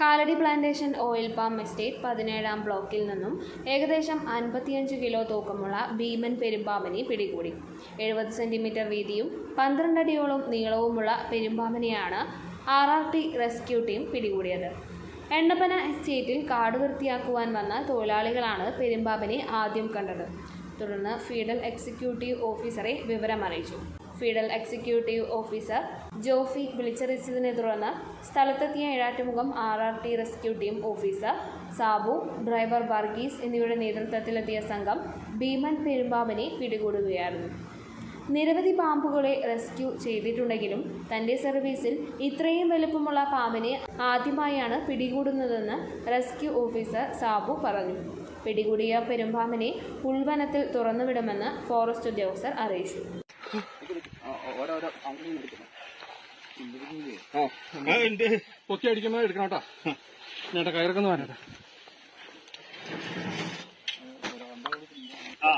Kalady plantation oil palm estate പതിനേഴാം ബ്ലോക്കിൽ നിന്നും ഏകദേശം അൻപത്തിയഞ്ച് കിലോ തൂക്കമുള്ള ഭീമൻ പെരുമ്പാമനി പിടികൂടി. എഴുപത് സെന്റിമീറ്റർ വീതിയും പന്ത്രണ്ട് അടിയോളം നീളവുമുള്ള പെരുമ്പാമനിയാണ് R R T rescue team പിടികൂടിയത്. എണ്ണപ്പന എസ്റ്റേറ്റിൽ കാട് വൃത്തിയാക്കുവാൻ വന്ന തൊഴിലാളികളാണ് പെരുമ്പാമനി ആദ്യം കണ്ടത്. തുടർന്ന് ഫീഡൽ എക്സിക്യൂട്ടീവ് ഓഫീസറെ വിവരമറിയിച്ചു. ഫീഡൽ എക്സിക്യൂട്ടീവ് ഓഫീസർ ജോഫി വിളിച്ചറിയിച്ചതിനെ തുടർന്ന് സ്ഥലത്തെത്തിയ Ezhattumukham R R T rescue team officer Sabu driver Varghese എന്നിവരുടെ നേതൃത്വത്തിലെത്തിയ സംഘം ഭീമൻ പെരുമ്പാമ്പിനെ പിടികൂടുകയായിരുന്നു. നിരവധി പാമ്പുകളെ റെസ്ക്യൂ ചെയ്തിട്ടുണ്ടെങ്കിലും തന്റെ സർവീസിൽ ഇത്രയും വലുപ്പമുള്ള പാമ്പിനെ ആദ്യമായാണ് പിടികൂടുന്നതെന്ന് റെസ്ക്യൂ ഓഫീസർ സാബു പറഞ്ഞു. പിടികൂടിയ പെരുമ്പാമ്പിനെ ഉൾവനത്തിൽ തുറന്നുവിടുമെന്ന് ഫോറസ്റ്റ് ഉദ്യോഗസ്ഥർ അറിയിച്ചു. ഓരോരോ പൊക്കി അടിക്കുന്നത് എടുക്കണം കേട്ടോ ഞാൻ കയറൊക്കെ വരട്ടെ ആ